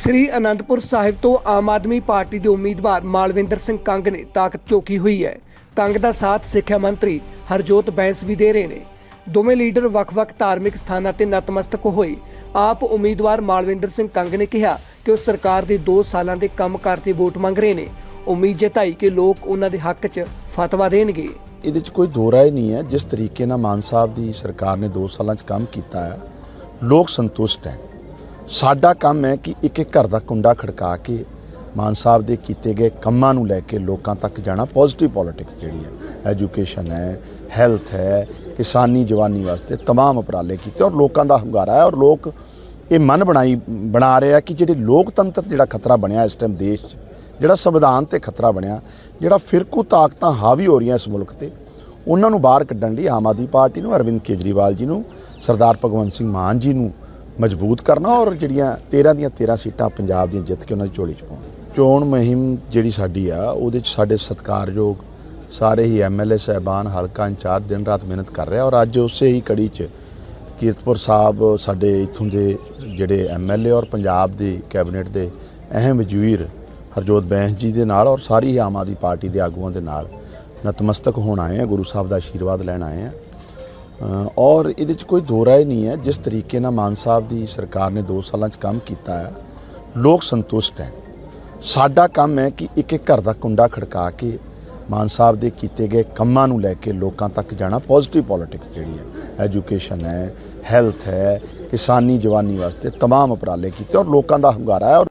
ਸ੍ਰੀ ਅਨੰਦਪੁਰ ਸਾਹਿਬ ਤੋਂ ਆਮ ਆਦਮੀ ਪਾਰਟੀ ਦੇ ਉਮੀਦਵਾਰ ਮਾਲਵਿੰਦਰ ਸਿੰਘ ਕੰਗ ਨੇ ਤਾਕਤ ਚੋਕੀ ਹੋਈ ਹੈ। ਕੰਗ ਦਾ ਸਾਥ ਸਿੱਖਿਆ ਮੰਤਰੀ ਹਰਜੋਤ ਬੈਂਸ ਵੀ ਦੇ ਰਹੇ ਨੇ। ਦੋਵੇਂ ਲੀਡਰ ਵੱਖ-ਵੱਖ ਧਾਰਮਿਕ ਸਥਾਨਾਂ ਤੇ ਨਤਮਸਤਕ ਹੋਏ। ਆਪ ਉਮੀਦਵਾਰ ਮਾਲਵਿੰਦਰ ਸਿੰਘ ਕੰਗ ਨੇ ਕਿਹਾ ਕਿ ਉਹ ਸਰਕਾਰ ਦੇ 2 ਸਾਲਾਂ ਦੇ ਕੰਮਕਾਰ ਤੇ ਵੋਟ ਮੰਗ ਰਹੇ ਨੇ। ਉਮੀਦ ਜਤਾਈ ਕਿ ਲੋਕ ਉਹਨਾਂ ਦੇ ਹੱਕ 'ਚ ਫਤਵਾ ਦੇਣਗੇ। ਇਹਦੇ 'ਚ ਕੋਈ ਦੋ ਰਾਏ ਨਹੀਂ ਹੈ। ਜਿਸ ਤਰੀਕੇ ਨਾਲ ਮਾਨ ਸਾਹਿਬ ਦੀ ਸਰਕਾਰ ਨੇ 2 ਸਾਲਾਂ 'ਚ ਕੰਮ ਕੀਤਾ ਹੈ, ਲੋਕ ਸੰਤੁਸ਼ਟ ਹੈ। ਸਾਡਾ ਕੰਮ ਹੈ ਕਿ ਇੱਕ ਇੱਕ ਘਰ ਦਾ ਕੁੰਡਾ ਖੜਕਾ ਕੇ ਮਾਨ ਸਾਹਿਬ ਦੇ ਕੀਤੇ ਗਏ ਕੰਮਾਂ ਨੂੰ ਲੈ ਕੇ ਲੋਕਾਂ ਤੱਕ ਜਾਣਾ ਪੋਜ਼ਿਟਿਵ ਪੋਲਿਟਿਕਸ ਜਿਹੜੀ ਹੈ ਐਜੂਕੇਸ਼ਨ ਹੈ ਹੈਲਥ ਹੈ ਕਿਸਾਨੀ ਜਵਾਨੀ ਵਾਸਤੇ तमाम ਉਪਰਾਲੇ ਕੀਤੇ ਔਰ ਲੋਕਾਂ ਦਾ ਹੁੰਗਾਰਾ ਹੈ ਔਰ ਲੋਕ ਇਹ ਮਨ ਬਣਾਈ ਬਣਾ ਰਹੇ ਆ ਕਿ ਜਿਹੜੇ ਲੋਕਤੰਤਰ ਜਿਹੜਾ ਖਤਰਾ ਬਣਿਆ ਇਸ ਟਾਈਮ ਦੇਸ਼ 'ਚ ਜਿਹੜਾ ਸੰਵਿਧਾਨ ਤੇ ਖਤਰਾ ਬਣਿਆ ਜਿਹੜਾ ਫਿਰਕੂ ਤਾਕਤਾਂ ਹਾਵੀ ਹੋ ਰਹੀਆਂ ਇਸ ਮੁਲਕ ਤੇ ਉਹਨਾਂ ਨੂੰ ਬਾਹਰ ਕੱਢਣ ਲਈ ਆਮ ਆਦਮੀ ਪਾਰਟੀ ਨੂੰ ਅਰਵਿੰਦ ਕੇਜਰੀਵਾਲ ਜੀ ਨੂੰ ਸਰਦਾਰ ਭਗਵੰਤ ਸਿੰਘ ਮਾਨ ਜੀ ਨੂੰ ਮਜ਼ਬੂਤ ਕਰਨਾ ਔਰ ਜਿਹੜੀਆਂ 13 ਦੀਆਂ 13 ਸੀਟਾਂ ਪੰਜਾਬ ਦੀਆਂ ਜਿੱਤ ਕੇ ਉਹਨਾਂ ਦੀ ਝੋਲੀ 'ਚ ਪਾਉਣਾ। ਚੋਣ ਮੁਹਿੰਮ ਜਿਹੜੀ ਸਾਡੀ ਆ, ਉਹਦੇ 'ਚ ਸਾਡੇ ਸਤਿਕਾਰਯੋਗ ਸਾਰੇ ਹੀ ਐਮਐਲਏ ਸਹਿਬਾਨ ਹਲਕਾ ਇੰਚਾਰਜ ਦਿਨ ਰਾਤ ਮਿਹਨਤ ਕਰ ਰਿਹਾ ਔਰ ਅੱਜ ਉਸੇ ਹੀ ਕੜੀ 'ਚ ਕੀਰਤਪੁਰ ਸਾਹਿਬ ਸਾਡੇ ਇਥੋਂ ਦੇ ਜਿਹੜੇ ਐਮਐਲਏ ਔਰ ਪੰਜਾਬ ਦੀ ਕੈਬਨਿਟ ਦੇ ਅਹਿਮ ਵਜ਼ੀਰ ਹਰਜੋਤ ਬੈਂਸ ਜੀ ਦੇ ਨਾਲ ਔਰ ਸਾਰੀ ਆਮ ਆਦਮੀ ਪਾਰਟੀ ਦੇ ਆਗੂਆਂ ਦੇ ਨਾਲ ਨਤਮਸਤਕ ਹੋਣ ਆਏ ਆ, ਗੁਰੂ ਸਾਹਿਬ ਦਾ ਆਸ਼ੀਰਵਾਦ ਲੈਣ ਆਏ ਆ। ਔਰ ਇਹਦੇ 'ਚ ਕੋਈ ਦੋ ਰਾਏ ਨਹੀਂ ਹੈ ਜਿਸ ਤਰੀਕੇ ਨਾਲ ਮਾਨ ਸਾਹਿਬ ਦੀ ਸਰਕਾਰ ਨੇ 2 ਸਾਲਾਂ 'ਚ ਕੰਮ ਕੀਤਾ ਹੈ ਲੋਕ ਸੰਤੁਸ਼ਟ ਹੈ ਸਾਡਾ ਕੰਮ ਹੈ ਕਿ ਇੱਕ ਇੱਕ ਘਰ ਦਾ ਕੁੰਡਾ ਖੜਕਾ ਕੇ ਮਾਨ ਸਾਹਿਬ ਦੇ ਕੀਤੇ ਗਏ ਕੰਮਾਂ ਨੂੰ ਲੈ ਕੇ ਲੋਕਾਂ ਤੱਕ ਜਾਣਾ ਪੋਜ਼ਿਟਿਵ ਪੋਲਿਟਿਕਸ ਜਿਹੜੀ ਹੈ ਐਜੂਕੇਸ਼ਨ ਹੈ ਹੈਲਥ ਹੈ ਕਿਸਾਨੀ ਜਵਾਨੀ ਵਾਸਤੇ तमाम ਉਪਰਾਲੇ ਕੀਤੇ ਔਰ ਲੋਕਾਂ ਦਾ ਹੁੰਗਾਰਾ ਹੈ ਔਰ